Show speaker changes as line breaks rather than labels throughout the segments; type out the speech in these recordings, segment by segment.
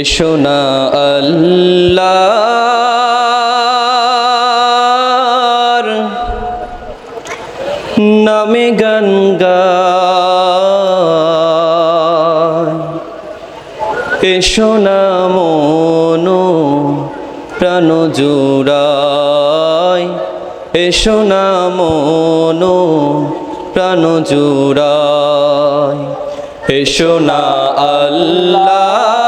এসো না আল্লাহর নামে গান এসো না মনো প্রাণ জুড়ায়। এসো না মনো প্রাণ জুড়ায়। এসো না আল্লাহর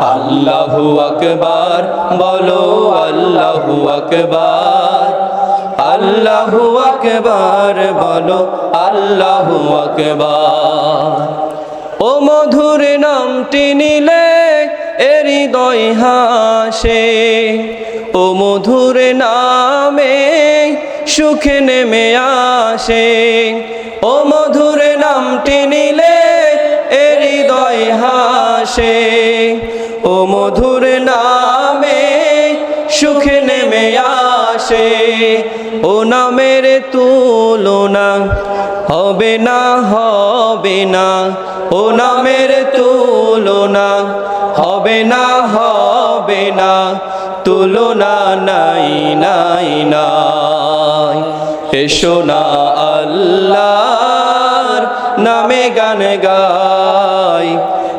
আল্লাহু আকবার, বলো আল্লাহু আকবার। আল্লাহু আকবার, বলো আল্লাহু আকবার। ও মধুর নাম নামটি নিলে হৃদয় হাসে। ও মধুর নামে সুখে নেমে আসে। ও মধুর নাম নিলে হৃদয় হাসে। ও মধুর নামে সুখে নেমে আসে, ও নামের তুলনা হবে না হবে না, ও নামের তুলনা হবে না হবে না, তুলনা নাই নাই নাই। এসো না আল্লাহর নামে গান গাই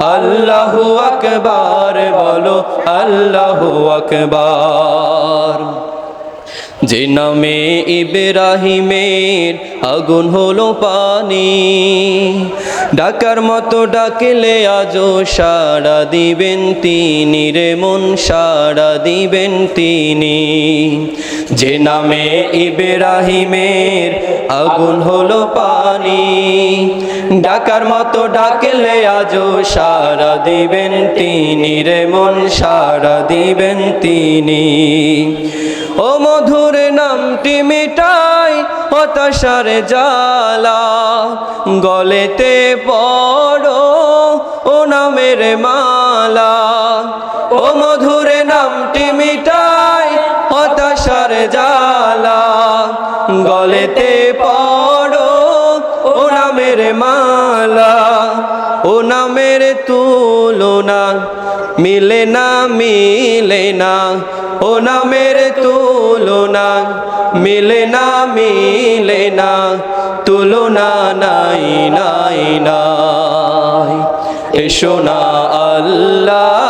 আল্লাহু আকবার, বলো আল্লাহু আকবার। যে নামে ইব্রাহিমের আগুন হলো পানি, ডাকার মতো ডাকলে আজও সাড়া দিবেন তিনি রে মন, সাড়া দিবেন তিনি। যে নামে ইব্রাহিমের আগুন হলো পানি। ডাকার মতো ডাকলে আজও সাড়া দিবেন তিনি রে মন, সাড়া দিবেন তিনি। ও মধুর নামটি মিটাই হতাশার জালা গলেতে পড়ো ও নামের মালা। ও মধুর নামটি মিটাই জালা গলেতে পড়ো, ও নামের মালা, ও নামের তুলনা, মিলে না মিলে না, ও নামের তুলনা, মিলে না মিলে না, তুলনা নাই নাই নাই। এসো না আল্লাহর